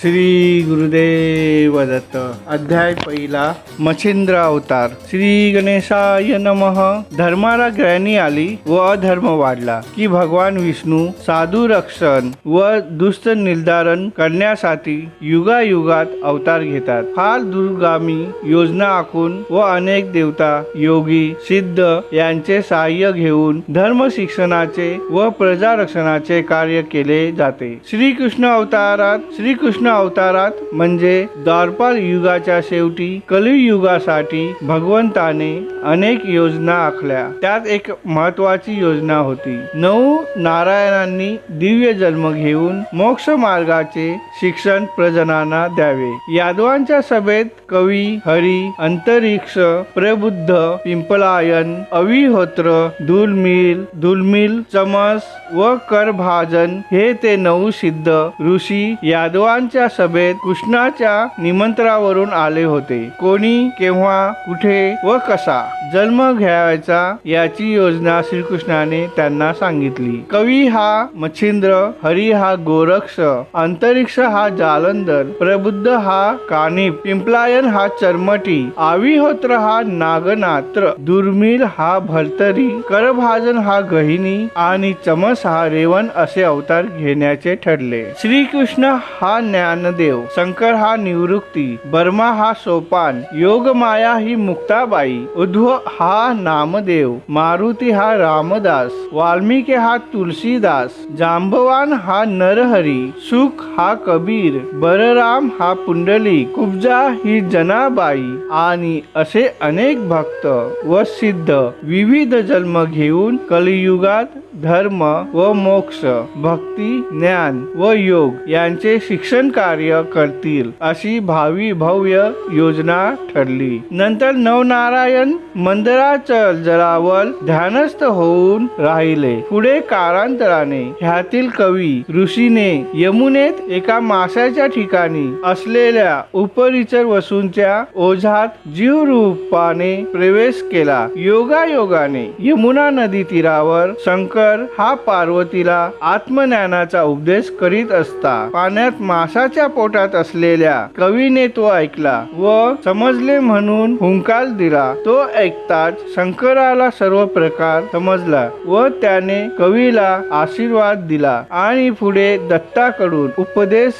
श्री गुरुदेव दत्त अध्याय पहिला मच्छिंद्र अवतार. श्री गणेशाय नमः. धर्माला ग्रहणी आली व अधर्म वाढला की भगवान विष्णू साधू रक्षण व दुष्ट निर्धारण करण्यासाठी युगायुगात अवतार घेतात. फार दुर्गामी योजना आखून व अनेक देवता योगी सिद्ध यांचे सहाय्य घेऊन धर्म शिक्षणाचे व प्रजा रक्षणाचे कार्य केले जाते. श्रीकृष्ण अवतारात श्रीकृष्ण कृष्ण अवतारात म्हणजे द्वारपाल युगाच्या शेवटी कलियुगासाठी भगवंताने अनेक योजना आखल्या. त्यात एक महत्वाची योजना होती. नऊ नारायणांनी दिव्य जन्म घेऊन मोक्ष मार्गाचे शिक्षण प्रजनांना द्यावे. यादवांच्या सभेत कवी हरी अंतरिक्ष प्रबुद्ध पिंपलायन अविहोत्र दुर्मिल दुर्मिल चमस व करभाजन हे ते नऊ सिद्ध ऋषी यादवांचे कृष्णाच्या सभेत कृष्णाच्या निमंत्रावरून आले होते. कोणी केव्हा कुठे व कसा जन्म घ्यायचा याची योजना श्रीकृष्णाने त्यांना सांगितली. कवी हा मच्छिंद्र हरी हा गोरक्ष अंतरिक्ष हा जालंधर प्रबुद्ध हा कानिप पिंपलायन हा चर्मटी आविहोत्र हा नागनात्र दुर्मिळ हा भरतरी करभाजन हा गहिनी आणि चमस हा रेवन असे अवतार घेण्याचे ठरले. श्रीकृष्ण हा ज्ञानदेव शंकर हा निवृत्ती बर्मा हा सोपान योगमाया ही मुक्ताबाई उद्धव हा नामदेव मारुती हा रामदास वाल्मिकी हा तुलसीदास जांबवान हा नरहरी सुख हा कबीर बलराम हा पुंडली कुब्जा ही जनाबाई आणि असे अनेक भक्त व सिद्ध विविध जन्म घेऊन कलियुगात धर्म व मोक्ष भक्ती ज्ञान व योग यांचे शिक्षण कार्य करतील अशी भावी भव्य योजना ठरली. नंतर नवनारायण मंदिराच्या जलावर ध्यानस्थ होऊन राहिले. पुढे कालांतराने ह्यातील कवी ऋषीने यमुनेत एका माशाच्या ठिकाणी असलेल्या उपरिचर वसूंच्या ओझात जीव रूपाने प्रवेश केला. योगायोगाने यमुना नदी तीरावर शंकर हा पार्वतीला आत्मज्ञानाचा उपदेश करीत असता. पाण्यात माशाच्या पोटात असलेल्या कवीने तो ऐकला व समजले म्हणून हुंकाल दिला. तो ऐकताच शंकराला सर्व प्रकार समजला व त्याने कवीला आशीर्वाद दिला आणि पुढे दत्ताकडून उपदेश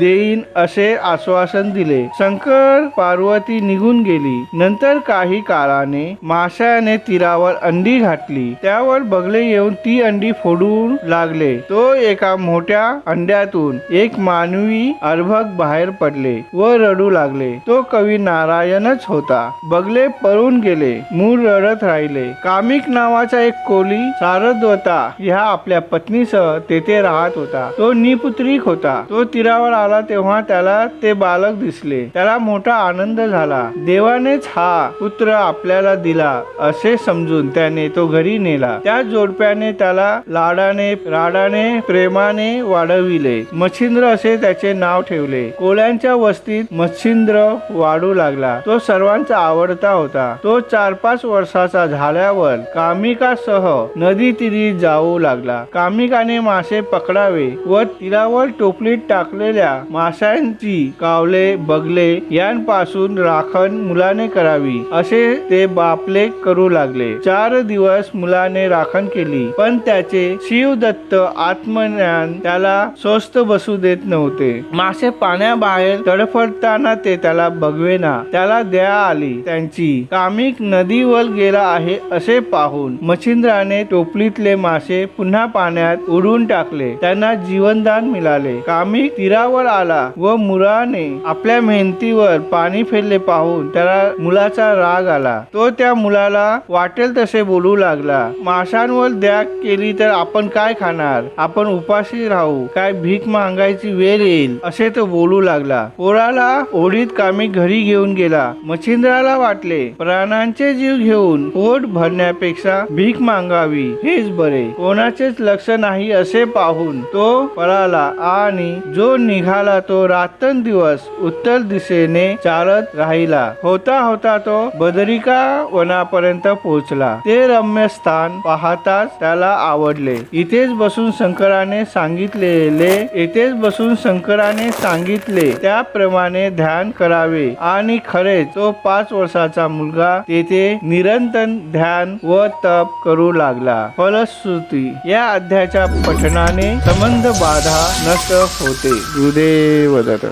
देईन असे आश्वासन दिले. शंकर पार्वती निघून गेली. नंतर काही काळाने माशाने तीरावर अंडी घातली. त्यावर बगले येऊन ती अंडी फोडून लागले. तो एका मोठ्या अंड्यातून एक मानवी अर्भक बाहेर पडले व रडू लागले. तो कवी नारायणच होता. बगले पळून गेले. मूळ रडत राहिले. कामिक नावाचा एक कोली सारद्वता ह्या आपल्या पत्नीसह तेथे राहत होता. तो निपुत्रिक होता. तो तीरावर आला तेव्हा त्याला ते बालक दिसले. त्याला मोठा आनंद झाला. देवानेच हा पुत्र आपल्याला दिला असे समजून त्याने तो घरी नेला. त्या जोडप्याने त्याला लाडाने राडाने प्रेमाने वाढविले. मच्छिंद्र असे त्याचे नाव ठेवले. कोळ्यांच्या वस्तीत मच्छिंद्र वाढू लागला. तो सर्वांचा आवडता होता. तो चार पाच वर्षाचा झाल्यावर कामिकासह नदी तिरी जाऊ लागला. कामिकाने मासे पकडावे व तीरावर टोपलीत टाकलेल्या माशांची कावले बगले यांपासून राखण मुलाने करावी. असे ते बापले करू लागले. चार दिवस मुलाने राखण केली. पण पण त्याचे शिवदत्त आत्मज्ञान त्याला स्वस्त बसू देत नव्हते. मासे पाण्याबाहेर तडफडताना ते त्याला बघवेना त्याला दया आली. त्यांची कामिक नदीवर गेला आहे असे पाहून मच्छिंद्राने टोपलीतले मासे पुन्हा पाण्यात उडून टाकले. त्यांना जीवनदान मिळाले. कामिक तीरावर आला व मुलाने आपल्या मेहनतीवर पाणी फेरले पाहून त्याला मुलाचा राग आला. तो त्या मुलाला वाटेल तसे बोलू लागला. माशांवर द्या केली तर आपण काय खाणार? आपण उपाशी राहू काय भीक मागायची वेळ येईल? असे तो बोलू लागला. पोराला ओढीत कामी घरी घेऊन गेला. मच्छिंद्राला वाटले प्राणांचे जीव घेऊन पोट भरण्यापेक्षा भीक मागावी हेच बरे. कोणाचेच लक्ष नाही असे पाहून तो पळाला आणि जो निघाला तो रातन दिवस उत्तर दिशेने चालत राहिला. होता होता तो बदरिका वनापर्यंत पोहोचला. ते रम्य स्थान पाहताच त्याला आवडले. इथेच बसून शंकराने सांगितलेले इथेच बसून शंकराने सांगितले त्याप्रमाणे ध्यान करावे. आणि खरे तो पाच वर्षाचा मुलगा तेथे निरंतर ध्यान व तप करू लागला. फलश्रुती या अध्यायाच्या पठणाने संबंध बाधा नष्ट होते. हृदय दत्त.